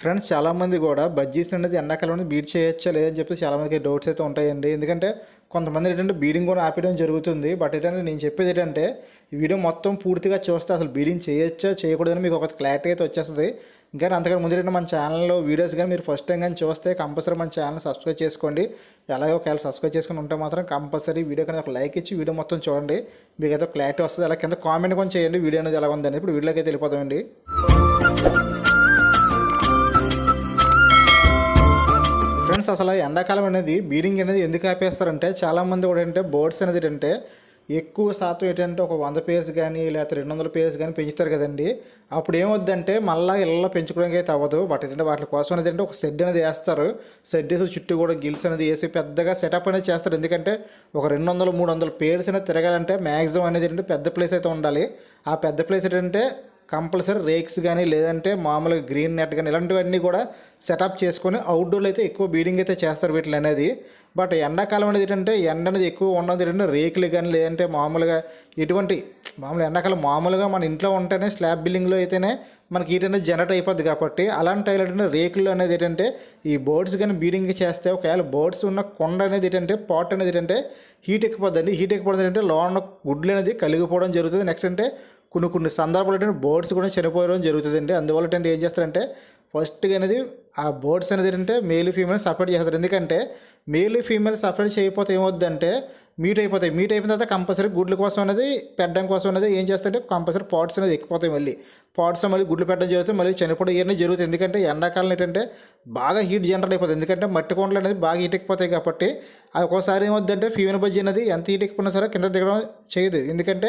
Friends చాలామంది కూడా బజ్జీస్ అనేది ఎండాకాలంలో బీట్ చేయొచ్చా లేదని చెప్పి చాలామందికి డౌట్స్ అయితే ఉంటాయండి. ఎందుకంటే కొంతమంది ఏంటంటే బీడింగ్ కూడా ఆపేయడం జరుగుతుంది. బట్ ఏంటంటే నేను చెప్పేది ఏంటంటే ఈ వీడియో మొత్తం పూర్తిగా చూస్తే అసలు బీడింగ్ చేయొచ్చా చేయకూడదని మీకు ఒక క్లారిటీ అయితే వచ్చేస్తుంది. ఇంకా అంతకంటే ముందు ఏంటంటే మన ఛానల్లో వీడియోస్ కానీ మీరు ఫస్ట్ టైం కానీ చూస్తే కంపల్సరీ మన ఛానల్ సబ్స్క్రైబ్ చేసుకోండి. అలాగే ఒకవేళ సబ్స్క్రైబ్ చేసుకుని ఉంటే మాత్రం కంపల్సరీ వీడియో కానీ ఒక లైక్ ఇచ్చి వీడియో మొత్తం చూడండి. మీకు అయితే క్లారిటీ వస్తుంది. అలా కింద కామెంట్ కూడా చేయండి. వీడియో అనేది ఎలా ఉందని ఇప్పుడు వీడియోకి అయితే వెళ్ళిపోతామండి ఫ్రెండ్స్ అసలు ఎండాకాలం అనేది బీడింగ్ అనేది ఎందుకు ఆపేస్తారంటే చాలామంది కూడా ఏంటంటే బోర్డ్స్ అనేది ఏంటంటే ఎక్కువ శాతం ఏంటంటే ఒక వంద పేర్స్ కానీ లేకపోతే రెండు వందల పేర్స్ కానీ పెంచుతారు కదండి. అప్పుడు ఏమొద్దంటే మళ్ళీ ఇళ్ళలో పెంచుకోవడానికి అయితే అవ్వదు. బట్ ఏంటంటే వాటి కోసం అనేది అంటే ఒక షెడ్ అనేది వేస్తారు. షెడ్ వేసి చుట్టూ కూడా గిల్స్ అనేది వేసి పెద్దగా సెటప్ అనేది చేస్తారు. ఎందుకంటే ఒక రెండు వందల మూడు వందల పేర్స్ అనేది తిరగాలంటే మ్యాక్సిమం అనేది ఏంటంటే పెద్ద ప్లేస్ అయితే ఉండాలి. ఆ పెద్ద ప్లేస్ ఏంటంటే కంపల్సరీ రేక్స్ కానీ లేదంటే మామూలుగా గ్రీన్ నెట్ కానీ ఇలాంటివన్నీ కూడా సెటప్ చేసుకొని అవుట్డోర్లో అయితే ఎక్కువ బీడింగ్ అయితే చేస్తారు వీటిని అనేది బట్ ఎండాకాలం అనేది ఏంటంటే ఎండ అనేది ఎక్కువ ఉండదు ఏంటంటే రేకులు కానీ లేదంటే మామూలుగా ఎటువంటి మామూలు ఎండాకాలం మామూలుగా మన ఇంట్లో ఉంటేనే స్లాబ్ బిల్డింగ్లో అయితేనే మనకి హీట్ అనేది జనరేట్ అయిపోద్ది కాబట్టి అలాంటి టైం ఏంటంటే రేకులు అనేది ఏంటంటే ఈ బోర్డ్స్ కానీ బీడింగ్ చేస్తే ఒకవేళ బోర్డ్స్ ఉన్న కొండ అనేది ఏంటంటే పాట్ అనేది ఏంటంటే హీట్ ఎక్కిపోద్దండి. హీట్ ఎక్కిపోవడం ఏంటంటే లోన గుడ్లు అనేది కలిగిపోవడం జరుగుతుంది. నెక్స్ట్ అంటే కొన్ని కొన్ని సందర్భాలు ఏంటంటే బోర్డ్స్ కూడా చనిపోవడం జరుగుతుందండి. అందువల్ల ఏంటంటే ఏం చేస్తారంటే ఫస్ట్గా అనేది ఆ బోర్డ్స్ అనేది ఏంటంటే మేలు ఫీమేల్ సపరేట్ చేస్తారు. ఎందుకంటే మేలు ఫీమేల్ సపరేట్ చేయకపోతే ఏమవుద్దంటే మీట్ అయిపోతాయి. మీట్ అయిపోయిన తర్వాత కంపల్సరీ గుడ్ల కోసం అనేది పెట్టడం కోసం అనేది ఏం చేస్తారంటే కంపల్సరీ పాట్స్ అనేది ఎక్కిపోతాయి మళ్ళీ. పాట్స్ మళ్ళీ గుడ్లు పెట్టడం జరుగుతుంది. మళ్ళీ చనిపోవడం ఇవన్నీ జరుగుతుంది. ఎందుకంటే ఎండాకాలం ఏంటంటే బాగా హీట్ జనరేట్ అయిపోతుంది. ఎందుకంటే మట్టి కొండలు అనేది బాగా హీట్ ఎక్కిపోతాయి కాబట్టి అది ఒక్కోసారి ఏమవుతుందంటే ఫ్యూన్ బజ్జీ అనేది ఎంత హీట్ ఎక్కిపోయినా సరే కింద దిగడం చేయదు. ఎందుకంటే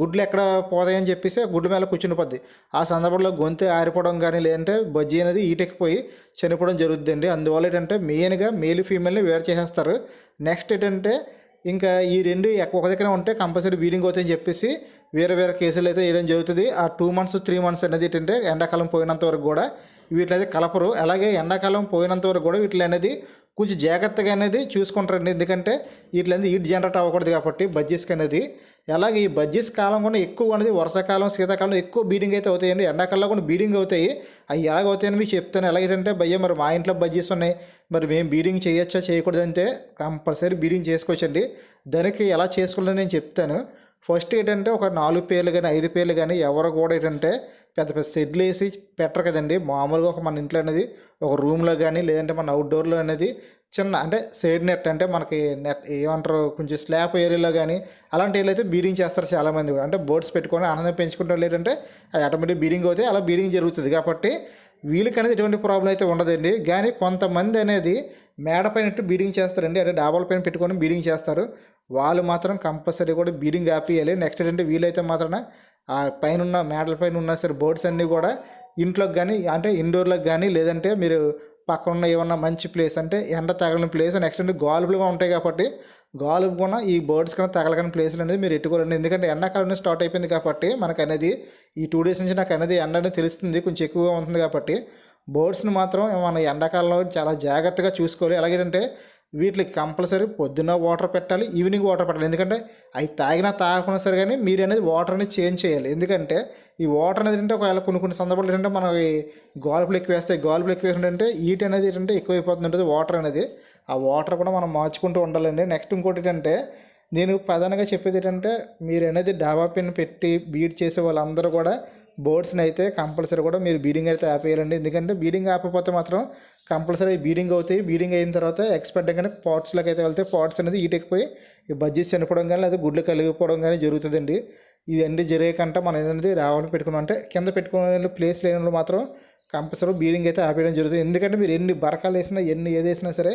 గుడ్లు ఎక్కడ పోతాయని చెప్పేసి గుడ్ల మీద కూర్చుని పోద్ది ఆ సందర్భంలో గొంతు ఆరిపోవడం కానీ లేదంటే బజ్జీ అనేది హీట్ ఎక్కిపోయి చనిపోవడం జరుగుతుందండి. అందువల్ల ఏంటంటే మెయిన్గా మేలు ఫీమేల్ని వేరు చేసేస్తారు. నెక్స్ట్ ఏంటంటే ఇంకా ఈ రెండు ఒక దగ్గర ఉంటే కంపల్సరీ బీడింగ్ అవుతాయని చెప్పేసి వేరే వేరే కేసులు అయితే వేయడం జరుగుతుంది. ఆ టూ మంత్స్ త్రీ మంత్స్ అనేది ఏంటంటే ఎండాకాలం పోయినంత వరకు కూడా వీటిలైతే కలపరు. అలాగే ఎండాకాలం పోయినంత వరకు కూడా వీటిలో అనేది కొంచెం జాగ్రత్తగా అనేది చూసుకుంటారండి. ఎందుకంటే వీటిలో అనేది హీట్ జనరేట్ అవ్వకూడదు కాబట్టి బజ్జీస్కి అనేది అలాగే ఈ బజ్జీస్ కాలం కూడా ఎక్కువ అనేది వర్షాకాలం శీతాకాలం ఎక్కువ బీడింగ్ అయితే అవుతాయండి. ఎండాకాలంలో కూడా బీడింగ్ అవుతాయి. అవి ఎలాగ అవుతాయని మీకు చెప్తాను. ఎలాగంటే భయ్య మరి మా ఇంట్లో బజ్జీస్ ఉన్నాయి. మరి మేము బీడింగ్ చేయొచ్చా చేయకూడదంటే కంపల్సరీ బీడింగ్ చేసుకోవచ్చండి. దానికి ఎలా చేసుకోవాలని నేను చెప్తాను. ఫస్ట్ ఏంటంటే ఒక నాలుగు పేర్లు కానీ ఐదు పేర్లు కానీ ఎవరు కూడా ఏంటంటే పెద్ద పెద్ద షెడ్లు వేసి పెట్టరు కదండి. మామూలుగా ఒక మన ఇంట్లో అనేది ఒక రూమ్లో కానీ లేదంటే మన అవుట్డోర్లో అనేది చిన్న అంటే సైడ్ నెట్ అంటే మనకి నెట్ ఏమంటారు? కొంచెం స్లాబ్ ఏరియాలో కానీ అలాంటి ఏరియాలో అయితే బీడింగ్ చేస్తారు చాలామంది కూడా. అంటే బోర్డ్స్ పెట్టుకొని ఆనందం పెంచుకుంటారు. లేదంటే అది ఆటోమేటిక్ బీడింగ్ అవుతాయి అలా బీడింగ్ జరుగుతుంది. కాబట్టి వీళ్ళకి అనేది ఎటువంటి ప్రాబ్లం అయితే ఉండదండి. కానీ కొంతమంది అనేది మేడ బీడింగ్ చేస్తారండి. అంటే డాబాల పైన పెట్టుకొని బీడింగ్ చేస్తారు. వాళ్ళు మాత్రం కంపల్సరీ కూడా బీడింగ్ ఆపేయాలి నెక్స్ట్ ఏంటంటే వీలైతే మాత్రం ఆ పైన ఉన్న మేడల పైన ఉన్న సరే బోర్డ్స్ అన్నీ కూడా ఇంట్లోకి కానీ అంటే ఇండోర్లోకి కానీ లేదంటే మీరు పక్కన ఉన్న ఏమన్నా మంచి ప్లేస్ అంటే ఎండ తగలని ప్లేస్ నెక్స్ట్ అంటే గాలుపులుగా ఉంటాయి కాబట్టి గాలుపు కూడా ఈ బర్డ్స్ కన్నా తగలకని ప్లేస్లు అనేది మీరు ఎట్టుకోవాలండి. ఎందుకంటే ఎండాకాలం స్టార్ట్ అయిపోయింది కాబట్టి మనకు అనేది ఈ టూ డేస్ నుంచి నాకు అనేది ఎండ అనేది తెలుస్తుంది కొంచెం ఎక్కువగా ఉంటుంది కాబట్టి బర్డ్స్ని మాత్రం మన ఎండాకాలంలో చాలా జాగ్రత్తగా చూసుకోవాలి. ఎలాగంటే వీటికి కంపల్సరీ పొద్దున్న వాటర్ పెట్టాలి ఈవినింగ్ వాటర్ పెట్టాలి. ఎందుకంటే అవి తాగినా తాగకుండా సరే కానీ మీరు అనేది వాటర్ అనేది చేంజ్ చేయాలి. ఎందుకంటే ఈ వాటర్ అనేది ఏంటంటే ఒకవేళ కొన్ని కొన్ని సందర్భాలు ఏంటంటే మనం ఈ గాల్పులు ఎక్కువ వేస్తాయి గాల్పులు ఎక్కువ వేస్తుంటే ఈట్ అనేది ఏంటంటే ఎక్కువైపోతుంటుంది వాటర్ అనేది. ఆ వాటర్ కూడా మనం మార్చుకుంటూ ఉండాలండి. నెక్స్ట్ ఇంకోటి ఏంటంటే నేను ప్రధానంగా చెప్పేది ఏంటంటే మీరు అనేది డాబా పిన్ పెట్టి బీడ్ చేసే వాళ్ళందరూ కూడా బోర్డ్స్ని అయితే కంపల్సరీ కూడా మీరు బీడింగ్ అయితే ఆపేయాలండి. ఎందుకంటే బీడింగ్ ఆపకపోతే మాత్రం కంపల్సరీ బీడింగ్ అవుతాయి. బీడింగ్ అయిన తర్వాత ఎక్స్పెక్ట్ కానీ పాట్స్లోకి అయితే వెళ్తే పాట్స్ అనేది ఈటెక్కిపోయి ఈ బజ్జీస్ చనిపోవడం కానీ లేదా గుడ్లు కలిగిపోవడం కానీ జరుగుతుందండి. ఇవన్నీ జరిగేకంటే మనం ఏంటంటే రావాలని పెట్టుకున్నాం. అంటే కింద పెట్టుకునే ప్లేస్ లేని మాత్రం కంపల్సరీ బీడింగ్ అయితే ఆపేయడం జరుగుతుంది. ఎందుకంటే మీరు ఎన్ని బరకాలు వేసినా ఎన్ని ఏది వేసినా సరే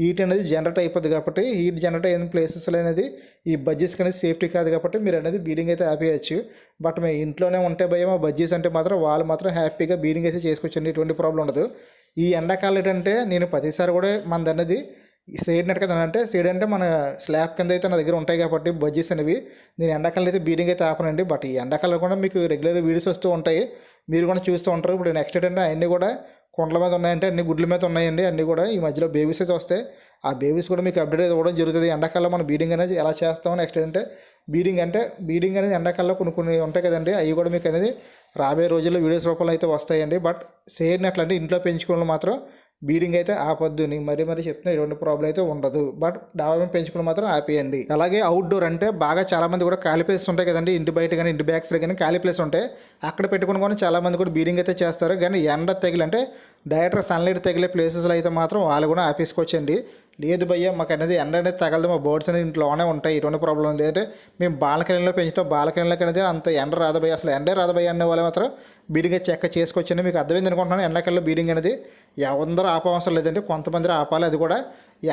హీట్ అనేది జనరేట్ అయిపోద్ది కాబట్టి హీట్ జనరేట్ అయిన ప్లేసెస్లో అనేది ఈ బజ్జీస్కి అనేది సేఫ్టీ కాదు కాబట్టి మీరు అనేది బీడింగ్ అయితే ఆపేయచ్చు. బట్ మేము ఇంట్లోనే ఉంటే భయం ఆ బజ్జీస్ అంటే మాత్రం వాళ్ళు మాత్రం హ్యాపీగా బీడింగ్ అయితే చేసుకోవచ్చండి ఎటువంటి ప్రాబ్లం ఉండదు. ఈ ఎండాకాలం ఏంటంటే నేను ప్రతిసారి కూడా మనది అనేది సైడ్ నెట్ కదా అంటే సైడ్ అంటే మన స్లాబ్ కింద అయితే నా దగ్గర ఉంటాయి కాబట్టి బజ్జీస్ అనేవి. నేను ఎండాకాలం అయితే బీడింగ్ అయితే ఆపనండి. బట్ ఈ ఎండాకాలం కూడా మీకు రెగ్యులర్ వీడియోస్ వస్తూ ఉంటాయి. మీరు కూడా చూస్తూ ఉంటారు. ఇప్పుడు నెక్స్ట్ ఏంటంటే అన్నీ కూడా కొండల మీద ఉన్నాయంటే అన్ని గుడ్ల మీద ఉన్నాయండి. అన్నీ కూడా ఈ మధ్యలో బేబీస్ అయితే వస్తాయి ఆ బేబీస్ కూడా మీకు అప్డేట్ ఇవ్వడం జరుగుతుంది. ఎండాకాలం మనం బీడింగ్ అనేది ఎలా చేస్తాం నెక్స్ట్ ఏంటంటే బీడింగ్ అంటే బీడింగ్ అనేది ఎండాకాలంలో కొన్ని కొన్ని ఉంటాయి కదండి. అవి కూడా మీకు అనేది రాబోయే రోజుల్లో వీడియోస్ రూపంలో అయితే వస్తాయండి. బట్ సేర్ని అట్లాంటి ఇంట్లో పెంచుకోవడం మాత్రం బీడింగ్ అయితే ఆపొద్దు నీకు మరీ మరీ చెప్తున్నా ఎటువంటి ప్రాబ్లం అయితే ఉండదు. బట్ డాబా పెంచుకుని మాత్రం ఆపేయండి. అలాగే అవుట్డోర్ అంటే బాగా చాలా మంది కూడా ఖాళీ ప్లేసెస్ ఉంటాయి కదండి. ఇంటి బయట కానీ ఇంటి బ్యాక్స్ కానీ ఖాళీ ప్లేస్ ఉంటాయి అక్కడ పెట్టుకుని కూడా చాలామంది కూడా బీడింగ్ అయితే చేస్తారు. కానీ ఎండ తగిలంటే డైరెక్ట్గా సన్లైట్ తగిలే ప్లేసెస్లో అయితే మాత్రం వాళ్ళు కూడా ఆపేసుకోవచ్చండి. లేదు భయ్య మాకు అనేది ఎండ అనేది తగలదు మా బర్డ్స్ అనేది ఇంట్లోనే ఉంటాయి ఎటువంటి ప్రాబ్లం లేదంటే మేము బాలకనీలో పెంచుతాం బాలకనీలోకి అనేది అంత ఎండ రాదు భయ్య. అసలు ఎండే రాదు భయ్య అనే వాళ్ళు మాత్రం బీడింగ్ చెక్క చేసుకోవచ్చండి మీకు అర్థమైంది అనుకుంటున్నాను. ఎండాకాలంలో బీడింగ్ అనేది ఎవరందరూ ఆపవసరం లేదంటే కొంతమంది ఆపాలి అది కూడా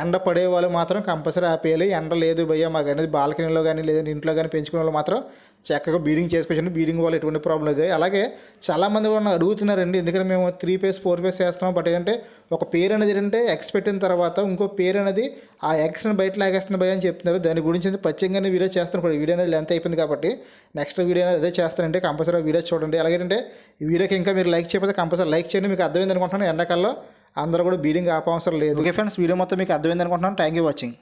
ఎండ పడే వాళ్ళు మాత్రం కంపల్సరీ ఆపేయాలి. ఎండ లేదు భయ్య మాకు అనేది బాల్కనీలో కానీ లేదంటే ఇంట్లో కానీ పెంచుకునే వాళ్ళు మాత్రం చక్కగా బీడింగ్ చేసుకోవచ్చు బీడింగ్ వల్ల ఎటువంటి ప్రాబ్లం లేదు. అలాగే చాలామంది కూడా అడుగుతున్నారండి. ఎందుకంటే మేము త్రీ పేస్ ఫోర్ పేస్ చేస్తున్నాం బట్ ఏంటంటే ఒక పేరు అనేది ఏంటంటే ఎగ్స్ పెట్టిన తర్వాత ఇంకో పేరు అనేది ఆ ఎగ్స్ని బయట లాగేస్తుంది భయ అని చెప్తున్నారు. దాని గురించి అయితే ప్రత్యేకంగానే వీడియో చేస్తాను ఇప్పుడు వీడియో అనేది లెంత్ అయిపోయింది కాబట్టి నెక్స్ట్ వీడియో అనేది అదే చేస్తానంటే కంపల్సరీ వీడియో చూడండి. అలాగే ఈ వీడియోకి ఇంకా మీరు లైక్ చేయకపోతే కంపల్సరీ లైక్ చేయండి. మీకు అర్థమైంది అనుకుంటున్నాను. ఎండాకాలంలో అందరూ కూడా బీడింగ్ ఆపవసరం లేదు. ఓకే ఫ్రెండ్స్ వీడియో మొత్తం మీకు అర్థమైంది అనుకుంటున్నాను. Thank you watching